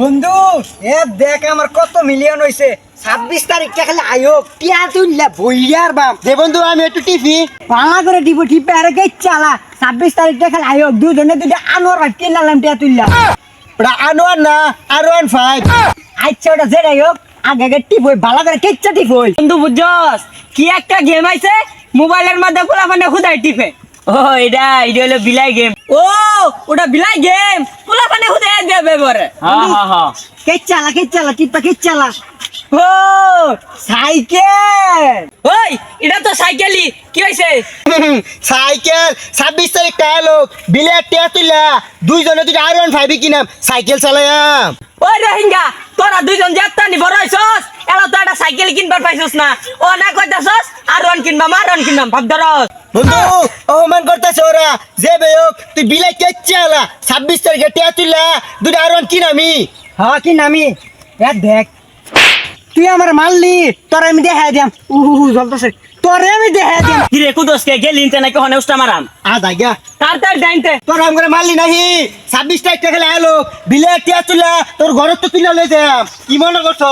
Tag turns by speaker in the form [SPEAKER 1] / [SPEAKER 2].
[SPEAKER 1] বন্ধু এ দেখ আমার কত মিলিয়ন হইছে। ছাব্বিশ তারিখটা খালি আয়ো টিয়া তুললা বইয়ার বাম
[SPEAKER 2] দে বন্ধু আমি একটু টিপি।
[SPEAKER 1] পালা করে দিব টিপে আরে কে চালা। ছাব্বিশ তারিখটা খালি আয়ো দুজনে দুটা আনোয়ার ভাই কিনলাম টিয়া তুললা।
[SPEAKER 2] ওটা আনোয়ার না আর ওয়ান ফাইভ
[SPEAKER 1] আচ্ছা ওটা যেটাই হোক আগে আগে টিপ হই ভালো করে কেচ্চা টিপ হই।
[SPEAKER 3] বন্ধু বুঝছস? কি একটা গেম আইছে মোবাইলের মধ্যে পোলা মানে খুদাই টিপে। ও এটা এটা হলো বিলাই গেম ও ওটা বিলাই গেম। পোলা মানে খুদাই দেবে বরে। হ্যাঁ হ্যাঁ হ্যাঁ
[SPEAKER 1] কেচ্চালা কেচ্চালা কে চালা
[SPEAKER 3] ও
[SPEAKER 1] সাইকেল।
[SPEAKER 3] ওই এটা তো সাইকেলই। কি হইছে?
[SPEAKER 2] সাইকেল ছাব্বিশ তারিখ লোক বিলেট টিয়া তুইলা দুইজনে দুইটা আয়রন ফাইভ কিনাম। সাইকেল চালায়াম।
[SPEAKER 3] ওই রোহিঙ্গা তোরা দুইজন যাত্রা নি বড় হইছস এলা তো একটা সাইকেল কিনবার পাইছস না? ও না কইতাছস আর রন কিনবা মার রন কিনবাম ভাব ধরস
[SPEAKER 2] বন্ধু অপমান করতেছে ওরা। যে বেয়ক তুই বিলাই কেচ্ছে আলা। ছাব্বিশ তারিখে টিয়া তুললা দুইটা আর ওয়ান কিনামি।
[SPEAKER 1] হ্যাঁ কি নামি এ দেখ তুই আমার মারলি তোর আমি দেখা দিয়াম। উহু জ্বলতেছে। তোরে আমি দেখা দিয়াম।
[SPEAKER 3] কি রে কুদসকে গেলি ইনতে নাকি হনে উস্তা মারাম?
[SPEAKER 2] আ দাইগা
[SPEAKER 3] তার তার ডাইনতে।
[SPEAKER 2] তোর আম করে মারলি নাহি ছাব্বিশ তারিখ খেলে আলো। বিলেট টিয়া তুললা তোর ঘরত তো তুললা লই যাম। কি মনে করছ?